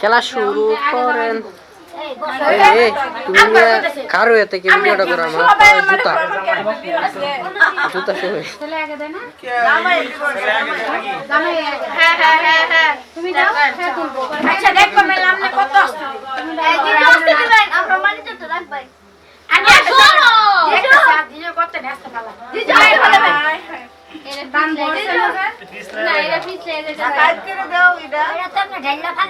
খেলা শুরু করেন। তুমি কারও এতে কি ভিডিওটা করো? আমার জুতা। জুতা সহ। আচ্ছা দেখো মেলাম কত আগে শোনো দেখো দিও কত ব্যস্ত পালা দান বলছে না এটা পিছে এটা কাজ করে দাও এটা এটা তো না ঢাইলা ফালে এই দিবে না তো আগে দেবে তুলবো দুই ইয়া তুলবো এই যে বড় তুলবো তুলবো বউ তুলো এখন এটা দেখছ খালি আমরা দিদি দেখছ তুই একটা ব্যাগ সবটি ফালায় দিছো না না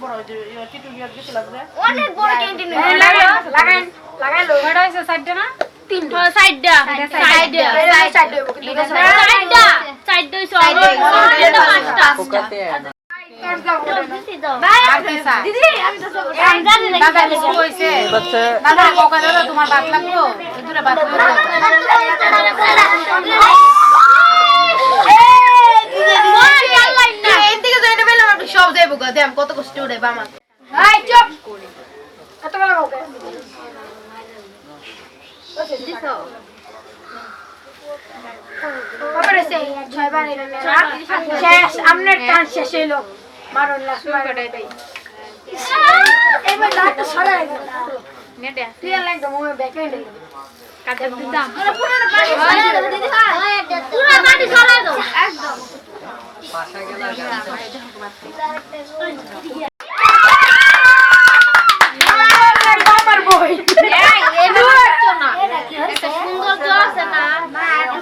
দিদিকে চারবার চারবার অনেক বড় ক্যান্টিন লাগাই লাগাইলো কয়টা হইছে সাইডটা না? তিনটা। সাইডটা। সাইডটা। সাইডটা। সাইডটা। সাইডটা। হইছে সাইডটা পাঁচটা পোকাতে দিদি আমি তো দাদা কিছু হইছে বাচ্চা দাদা কোকা দাদা তোমার ভাত লাগবো দূরে ভাত সব যাইবো গা দেম কত কষ্ট উড়ে বামা হাই চুপ! কত বড় এনে শেষ আমনের টান শেষ হইল। এবার সরাই গেল। নেটে তুই আর একদম। ওই ব্যাকএন্ড কাটে দিতাম পুরো পুরো পানি দিদি পুরো পানি সরাই দাও একদম। আমার বই এই এনো হচ্ছে না একটা সুন্দর তো আছে না না এত সুন্দর করে আমরা হেল্প করতেছি এটা কিন্তু হইল না আমরা তো দূরে গেল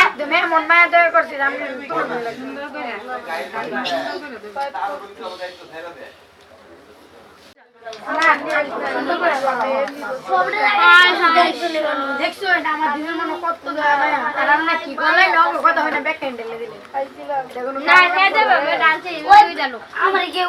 একদম মন মায়া দয়া করছিলাম দেখছ এটা আমার দিনের মনে কত দয়া মায়া কি ওকে কথা হয় ব্যাক হ্যান্ডেলে দিলে না দেবে আমার কেউ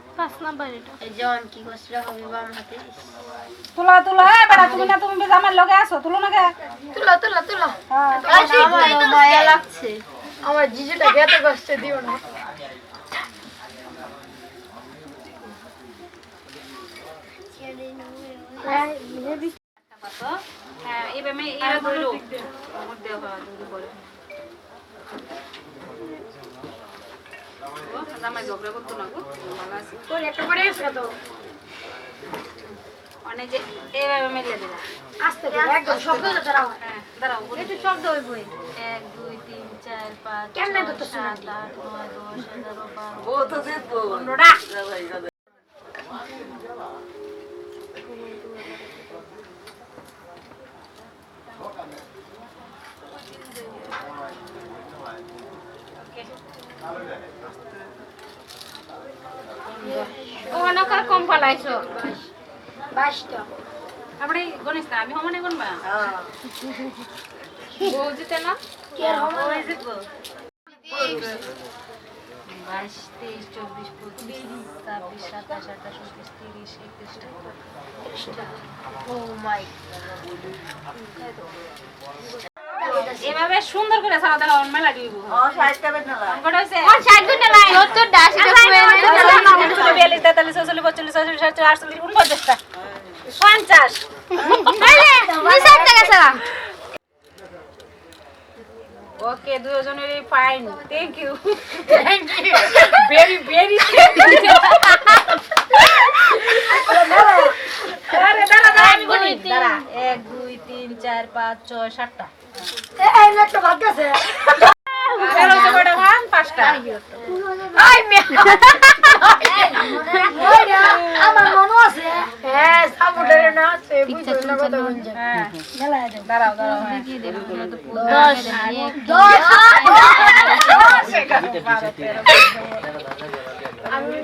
পাঁচ নাম্বার এটা এই জন কি করছিল হবে বাম হাতে? তুলা তুলা এ বেটা তুমি না তুমি আমার লগে আসো তুলো না কে তুলো তুলো তুলো। হ্যাঁ। আমার মায়া লাগছে। আমার জিজুটা গেতে কষ্ট দিও না। হ্যাঁ এভাবে এরা ধরো মধ্যে হয় দুটো করে ও জামাই ঝগড়া করতো না গো ভালো আছে। একটা করে এসে তো। যে মেলে দিলাম আস্তে একদম শব্দ দাঁড়াও। হ্যাঁ দাঁড়াও একটু শব্দ হইবই এক দুই তিন চার পাঁচ কেমনে ছয়, ধরতেছো আট নয় দশ এগারো বারো কম পালাইছো। বাইশটা। আপনি গণিস না আমি সমানে গুনবা বউ জিতে না? কে হবে বাইশ তেইশ চব্বিশ পঁচিশ ছাব্বিশ সাতাশ আঠাশ উনত্রিশ তিরিশ একত্রিশ ও মাই এভাবে সুন্দর করে সারা তারা মেলা দিব। অঙ্কটা হয়েছে। কোন সাইড গুনে লাই 70 ডাশ এটা বিয়াল্লিশ তেতাল্লিশ চৌচল্লিশ পঁয়তাল্লিশ ছয়চল্লিশ সাতচল্লিশ আটচল্লিশ উনপঞ্চাশটা। পঞ্চাশ। ওকে দুজনেরই fine thank you very very এক দুই তিন। চার পাঁচ ছয় সাতটা। পাঁচটা। আমার মনে আছে হ্যাঁ সামুদ্রের না আছে বুঝছ না কথা বলছে হ্যাঁ দাঁড়াও দাঁড়াও হ্যাঁ। দশ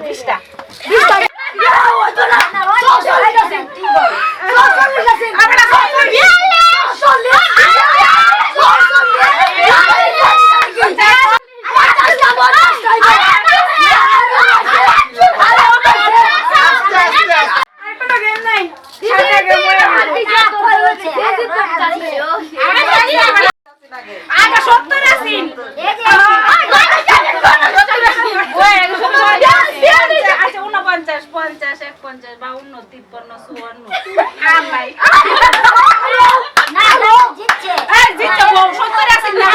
বিশটা আগে সত্তর আসিন পঞ্চাশ পঞ্চাশ এক পঞ্চাশ বাউন্ন তিপ্পান্ন চুয়ান্ন জিতছে সত্তর আসিন না?